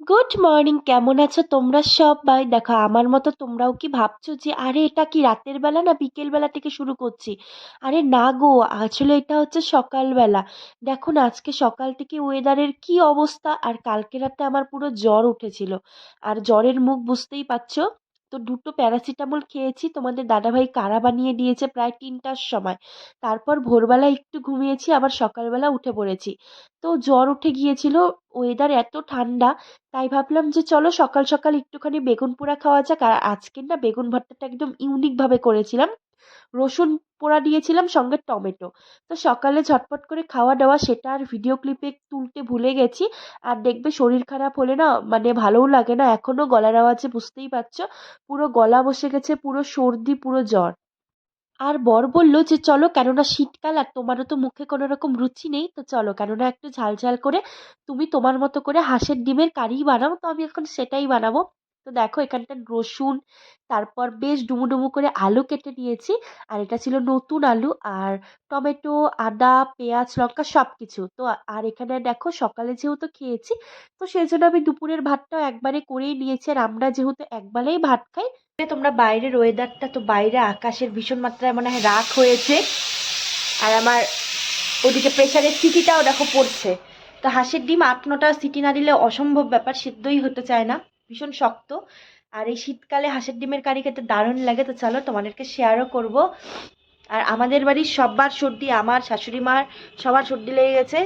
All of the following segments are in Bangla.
গুড মর্নিং কেমন আছো তোমরা সবাই? দেখো, আমার মতো তোমরাও কি ভাবছ যে, আরে, এটা কি রাতের বেলা না বিকেল বেলা থেকে শুরু করছি? আরে না গো, আসলে এটা হচ্ছে সকালবেলা। দেখো না, আজকে সকাল থেকে ওয়েদারের কি অবস্থা, আর কালকে রাতে আমার পুরো জ্বর উঠেছিল। আর জ্বরের মুখ বুঝতেই পারছ? তো দুটো প্যারাসিটামল খেয়েছি। তোমাদের দাদাভাই কারা বানিয়ে দিয়েছে প্রায় তিনটার সময়। তারপর ভোরবেলা একটু ঘুমিয়েছি, আবার সকালবেলা উঠে পড়েছি। তো জ্বর উঠে গিয়েছিল ওয়েদার এত ঠান্ডা, তাই ভাবলাম যে চলো সকাল সকাল একটুখানি বেগুন পোড়া খাওয়া যাক। আর আজকের না বেগুন ভর্তাটা একদম ইউনিকভাবে করেছিলাম। রসুন পোড়া দিয়েছিলাম, সঙ্গে টমেটো। তো সকালে ঝটপট করে খাওয়া দাওয়া, সেটা আর ভিডিও ক্লিপে তুলতে ভুলে গেছি। আর দেখবে শরীর খারাপ হলে না মানে ভালোও লাগে না। এখনও গলার আওয়াজে বুঝতেই পারছ, পুরো গলা বসে গেছে, পুরো সর্দি, পুরো জ্বর। আর বর বলল যে, চলো, কেননা শীতকাল আর তোমারও তো মুখে কোনো রকম রুচি নেই, তো চলো, কেননা একটু ঝাল ঝাল করে, তুমি তোমার মতো করে হাঁসের ডিমের কারি বানাও, তো আমি এখন সেটাই বানাবো। তো দেখো এখানটা রসুন, তারপর বেশ ডুমু ডুমু করে আলু কেটে নিয়েছি। আর এটা ছিল নতুন আলু আর টমেটো, আদা, পেঁয়াজ, লঙ্কা সব কিছু তো আর এখানে দেখো সকালে যেহেতু খেয়েছি, তো সেই জন্য আমি দুপুরের ভাতটাও একবারে করেই নিয়েছি। আর আমরা যেহেতু একবেলাই ভাত খাই তোমরা বাইরের ওয়েদারটা তো বাইরে আকাশের ভীষণ মাত্রায় মনে হয় রাগ হয়েছে। আর আমার ওদিকে প্রেশারের সিটিটাও দেখো পড়ছে। তো হাঁসের ডিম আট নটা সিটি না দিলে অসম্ভব ব্যাপার, সিদ্ধই হতে চায় না। ভীষণ শক্ত। আর এই শীতকালে হাঁসের ডিমের কারি খেতে দারুণ লাগে, তো চলো তোমাদেরকে শেয়ারও করব। আর আমাদের বাড়ির সবার সর্দি, আমার শাশুড়ি মার সবার সর্দি লেগে গেছে।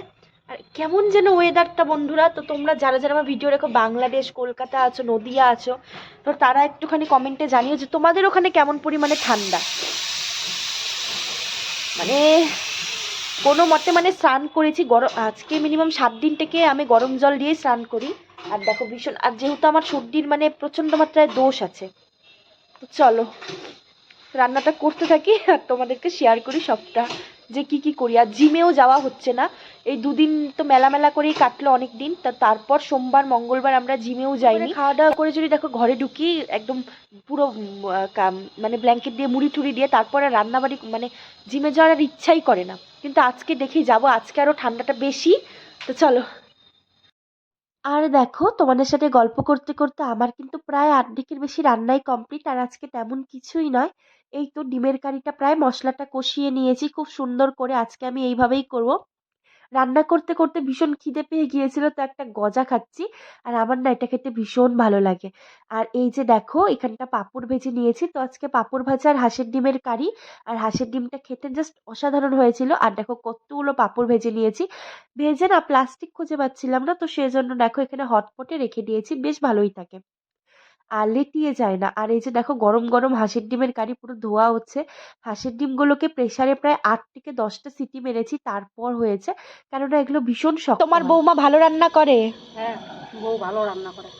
আর কেমন যেন ওয়েদারটা বন্ধুরা, তো তোমরা যারা যারা আমার ভিডিও দেখো বাংলাদেশ, কলকাতা আছো, নদিয়া আছো, তো তারা একটুখানি কমেন্টে জানিও যে তোমাদের ওখানে কেমন পরিমাণে ঠান্ডা? মানে কোনো মতে মানে স্নান করেছি গরম আজকে মিনিমাম সাত দিন থেকে আমি গরম জল দিয়ে স্নান করি। আর দেখো ভীষণ আর যেহেতু আমার সর্দির মানে প্রচণ্ড মাত্রায় দোষ আছে তো চলো রান্নাটা করতে থাকি আর তোমাদেরকে শেয়ার করি সবটা যে কি কি করি। আর জিমেও যাওয়া হচ্ছে না এই দুদিন তো মেলা মেলা করেই কাটলো অনেক দিন তা তারপর সোমবার মঙ্গলবার আমরা জিমেও যাইনি। খাওয়া দাওয়া করে যদি দেখো ঘরে ঢুকি একদম পুরো মানে ব্ল্যাঙ্কেট দিয়ে মুড়ি টুড়ি দিয়ে তারপরে রান্নাবাড়ি মানে জিমে যাওয়ার ইচ্ছাই করে না। কিন্তু আজকে দেখি যাব আজকে আরও ঠান্ডাটা বেশি তো চলো। আর দেখো, তোমাদের সাথে গল্প করতে করতে আমার কিন্তু প্রায় আর্ধেকের বেশি রান্নাই কমপ্লিট আর আজকে তেমন কিছুই নয়। এই তো ডিমের কারিটা প্রায় মশলাটা কষিয়ে নিয়েছি, খুব সুন্দর করে আজকে আমি এইভাবেই করব। রান্না করতে করতে ভীষণ খিদে পেয়ে গিয়েছিল, তো একটা গজা খাচ্ছি। আর আমার না এটা খেতে ভীষণ ভালো লাগে। আর এই যে দেখো, এখানটা পাঁপড় ভেজে নিয়েছি, তো আজকে পাঁপড় ভাজা আর হাঁসের ডিমের কারি। আর হাঁসের ডিমটা খেতে জাস্ট অসাধারণ হয়েছিল। আর দেখো কতগুলো পাঁপড় ভেজে নিয়েছি। ভেজে না প্লাস্টিক খুঁজে পাচ্ছিলাম না, তো সেই জন্য দেখো এখানে হটপটে রেখে দিয়েছি, বেশ ভালোই থাকে। আর লেটিয়ে যায় না। আর এই যে দেখো গরম গরম হাঁসের ডিমের কারি পুরো ধোয়া হচ্ছে। হাঁসের ডিমগুলোকে প্রেসারে প্রায় আট থেকে দশটা সিটি মেরেছি তারপর হয়েছে। কেননা এগুলো ভীষণ শক্ত তোমার বৌমা ভালো রান্না করে? হ্যাঁ বউ ভালো রান্না করে।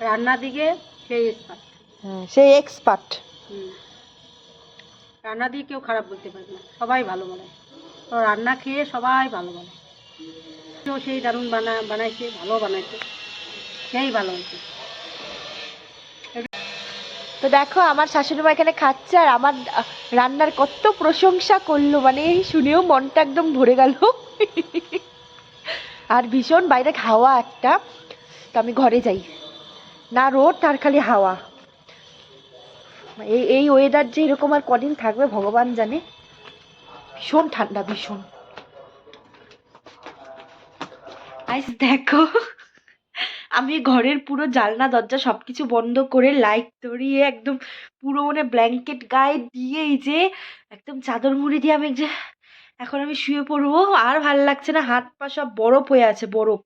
রান্নার দিকে সেই এক্সপার্ট হ্যাঁ সেই এক্সপার্ট রান্না দিয়ে কেউ খারাপ বলতে পারে না সবাই ভালো বলে। তো রান্না খেয়ে সবাই ভালো বলে। কেউ সেই দারুণ বানা বানাইছে ভালো বানাইছে সেই ভালো হয়েছে। তো দেখো, আমার শাশুড়ি মা এখানে খাচ্ছে আর আমার রান্নার কত প্রশংসা করল। মানে শুনেও মনটা একদম ভরে গেল। আর ভীষণ বাইরে হাওয়া একটা। তো আমি ঘরে যাই। না রোদ, তার খালি হাওয়া। এই এই ওয়েদার যে এরকম আর কদিন থাকবে, ভগবান জানে। ভীষণ ঠান্ডা, ভীষণ। আইস দেখো। আমি ঘরের পুরো জানলা, দরজা সব কিছু বন্ধ করে লাইট ধরিয়ে একদম পুরো মানে ব্ল্যাঙ্কেট গায়ে দিয়ে এই যে একদম চাদর মুড়ি দিয়ে আমি যে এখন আমি শুয়ে পড়ব। আর ভালো লাগছে না, হাত পা সব বরফ হয়ে আছে, বরফ।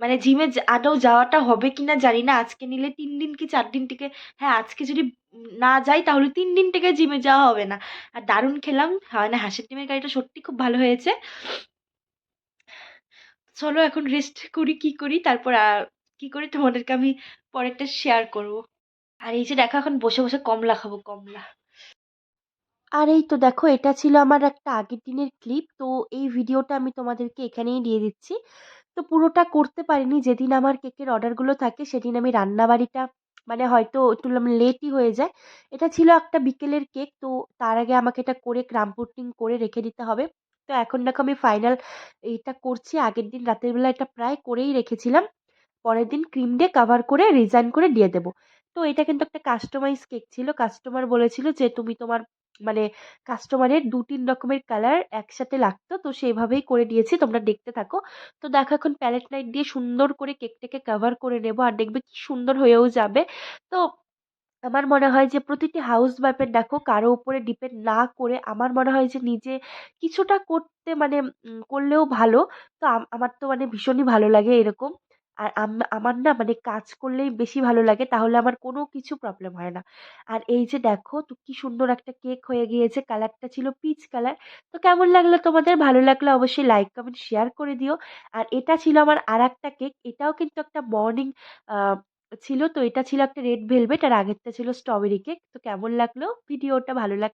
মানে জিমে আদৌ যাওয়াটা হবে কি না জানি না। আজকে নিলে তিন দিন কি চার দিন থেকে হ্যাঁ আজকে যদি না যাই তাহলে তিন দিন থেকে জিমে যাওয়া হবে না। আর দারুণ খেলাম। মানে হাঁসের ডিমের গাড়িটা সত্যি খুব ভালো হয়েছে। চলো এখন রেস্ট করি, কি করি? তারপর কি করে তোমাদেরকে আমি পরেরটা শেয়ার করব? আর এই যে দেখো, এখন বসে বসে কমলা খাব, কমলা। আর এই তো দেখো, এটা ছিল আমার একটা আগের দিনের ক্লিপ তো এই ভিডিওটা আমি তোমাদেরকে এখানেই দিয়ে দিচ্ছি। তো পুরোটা করতে পারিনি, যেদিন আমার কেকের অর্ডারগুলো থাকে, সেদিন আমি রান্নাবাড়িটা মানে হয়তো একটু লেটই হয়ে যায়। এটা ছিল একটা বিকেলের কেক তো তার আগে আমাকে এটা করে ক্রাম পুটিং করে রেখে দিতে হবে। তো এখন দেখো, আমি ফাইনাল এইটা করছি। আগের দিন রাতের বেলা এটা প্রায় করেই রেখেছিলাম। পরের দিন ক্রিম দিয়ে কাভার করে রিজাইন করে দিয়ে দেবো। তো এটা কিন্তু একটা কাস্টমাইজ কেক ছিল। কাস্টমার বলেছিল যে, তুমি তোমার মানে কাস্টমারের দু তিন রকমের কালার একসাথে লাগতো, তো সেভাবেই করে দিয়েছি, তোমরা দেখতে থাকো। তো দেখো এখন প্যালেট নাইট দিয়ে সুন্দর করে কেকটাকে কাভার করে নেব আর দেখবে কি সুন্দর হয়েও যাবে। তো আমার মনে হয় যে, প্রতিটি হাউস ওয়াইফের দেখো কারও উপরে ডিপেন্ড না করে আমার মনে হয় যে, নিজে কিছুটা করতে মানে করলেও ভালো। তো আমার তো মানে ভীষণই ভালো লাগে এরকম। আর আম- আমার না মানে কাজ করলেই বেশি ভালো লাগে, তাহলে আমার কোনো কিছু প্রবলেম হয় না। আর এই যে দেখো, তো কি সুন্দর একটা কেক হয়ে গিয়েছে কালারটা ছিল পিচ কালার তো কেমন লাগল তোমাদের? ভালো লাগলে অবশ্যই লাইক কমেন্ট শেয়ার করে দিও। আর এটা ছিল আমার আর একটা কেক এটাও কিন্তু একটা মর্নিং ছিল, তো এটা ছিল একটা রেড ভেলভেট আর আগেরটা ছিল স্ট্রবেরি কেক তো কেমন লাগল? ভিডিওটা ভালো লাগ